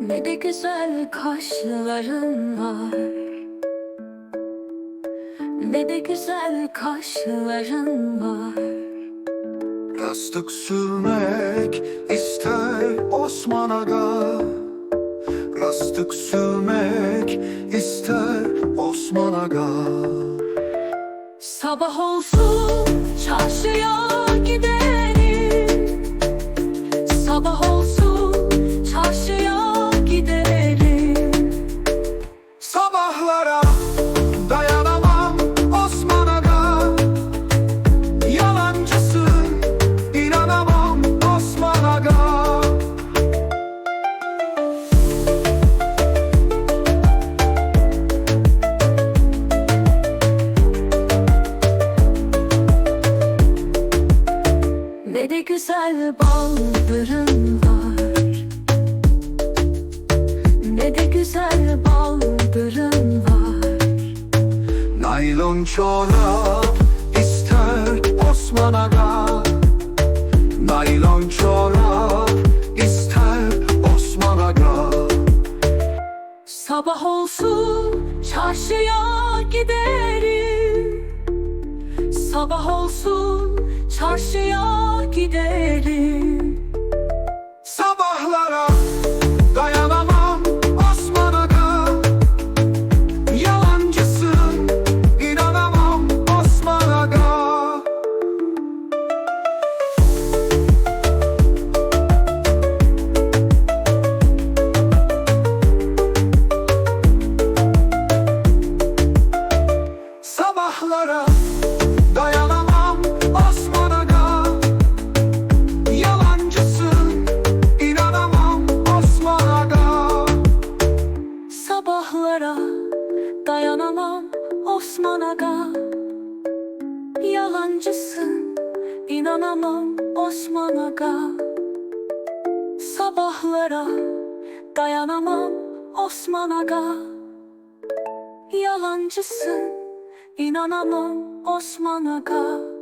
Ne de güzel kaşların var. Ne de güzel kaşların var. Yastık sürmek ister Osman Aga. Yastık sürmek ister Osman Aga. Sabah olsun çarşıya güzel baldırın var. Ne de güzel baldırın var. Naylon çorap ister Osman Aga. Naylon çorap ister Osman Aga. Sabah olsun çarşıya gidelim Sabah olsun çarşıya gidelim Sabahlara dayanamam Osman Aga. Yalancısın inanamam Osman Aga. Sabahlara dayanamam Osman Aga. Yalancısın inanamam Osman Aga